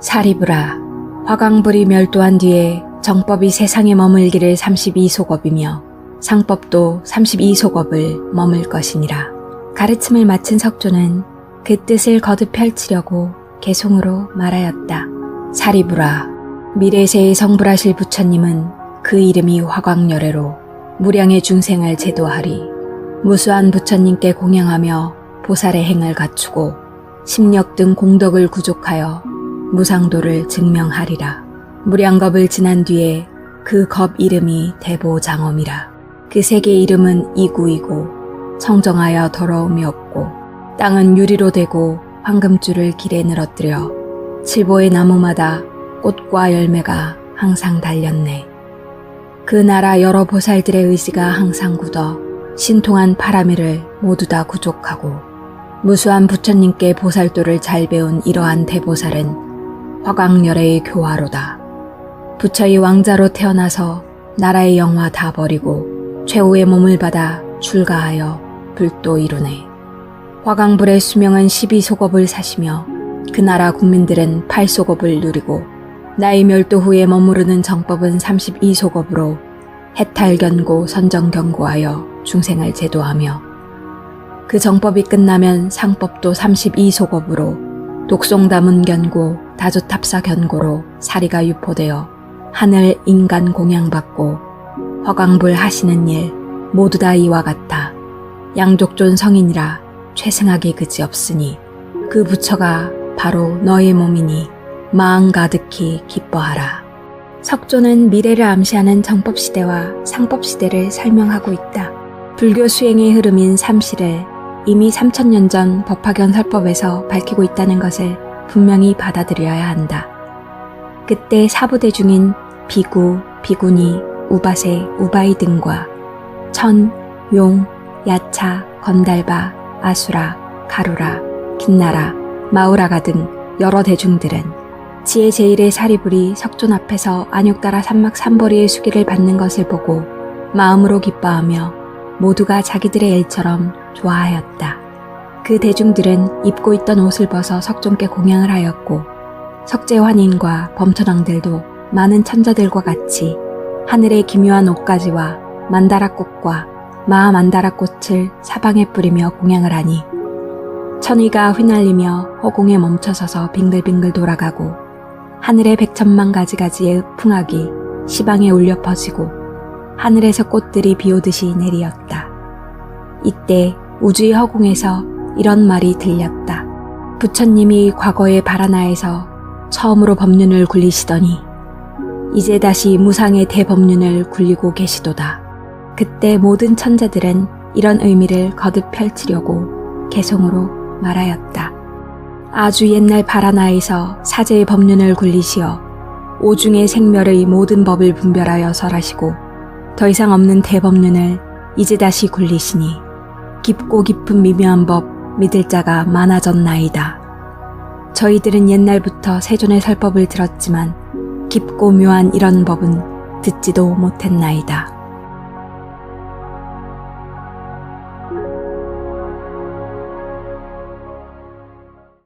사리부라 화강불이 멸도한 뒤에 정법이 세상에 머물기를 32소겁이며 상법도 32소겁을 머물 것이니라. 가르침을 마친 석조는 그 뜻을 거듭 펼치려고 개송으로 말하였다. 사리부라 미래세의 성불하실 부처님은 그 이름이 화광열애로 무량의 중생을 제도하리. 무수한 부처님께 공양하며 보살의 행을 갖추고 심력 등 공덕을 구족하여 무상도를 증명하리라. 무량겁을 지난 뒤에 그 겁 이름이 대보장엄이라. 그 세계 이름은 이구이고 청정하여 더러움이 없고 땅은 유리로 되고 황금줄을 길에 늘어뜨려 칠보의 나무마다 꽃과 열매가 항상 달렸네. 그 나라 여러 보살들의 의지가 항상 굳어 신통한 파라미를 모두 다 구족하고 무수한 부처님께 보살도를 잘 배운 이러한 대보살은 화광열애의 교화로다. 부처의 왕자로 태어나서 나라의 영화 다 버리고 최후의 몸을 받아 출가하여 불도 이루네. 화광불의 수명은 12소겁을 사시며 그 나라 국민들은 8소겁을 누리고 나이 멸도 후에 머무르는 정법은 32소겁으로 해탈견고 선정경고하여 중생을 제도하며 그 정법이 끝나면 상법도 32소겁으로 독송다문견고 다조탑사 견고로 사리가 유포되어 하늘 인간 공양받고 허광불 하시는 일 모두 다 이와 같아 양족존 성인이라 최승하기 그지 없으니 그 부처가 바로 너의 몸이니 마음 가득히 기뻐하라. 석조는 미래를 암시하는 정법시대와 상법시대를 설명하고 있다. 불교 수행의 흐름인 삼시를 이미 3천년 전 법화견 설법에서 밝히고 있다는 것을 분명히 받아들여야 한다. 그때 사부대 중인 비구, 비구니, 우바세, 우바이 등과 천, 용, 야차, 건달바, 아수라, 가루라, 긴나라, 마우라가 등 여러 대중들은 지혜 제일의 사리불이 석존 앞에서 안욕따라 삼막 삼보리의 수기를 받는 것을 보고 마음으로 기뻐하며 모두가 자기들의 일처럼 좋아하였다. 그 대중들은 입고 있던 옷을 벗어 석존께 공양을 하였고 석재환인과 범천왕들도 많은 천자들과 같이 하늘의 기묘한 옷가지와 만다라꽃과 마만다라꽃을 사방에 뿌리며 공양을 하니 천이가 휘날리며 허공에 멈춰서서 빙글빙글 돌아가고 하늘의 백천만 가지 가지의 풍악이 시방에 울려 퍼지고 하늘에서 꽃들이 비오듯이 내리었다. 이때 우주의 허공에서 이런 말이 들렸다. 부처님이 과거의 바라나에서 처음으로 법륜을 굴리시더니 이제 다시 무상의 대법륜을 굴리고 계시도다. 그때 모든 천자들은 이런 의미를 거듭 펼치려고 개성으로 말하였다. 아주 옛날 바라나에서 사제의 법륜을 굴리시어 오중의 생멸의 모든 법을 분별하여 설하시고 더 이상 없는 대법륜을 이제 다시 굴리시니 깊고 깊은 미묘한 법 믿을 자가 많아졌나이다. 저희들은 옛날부터 세존의 설법을 들었지만 깊고 묘한 이런 법은 듣지도 못했나이다.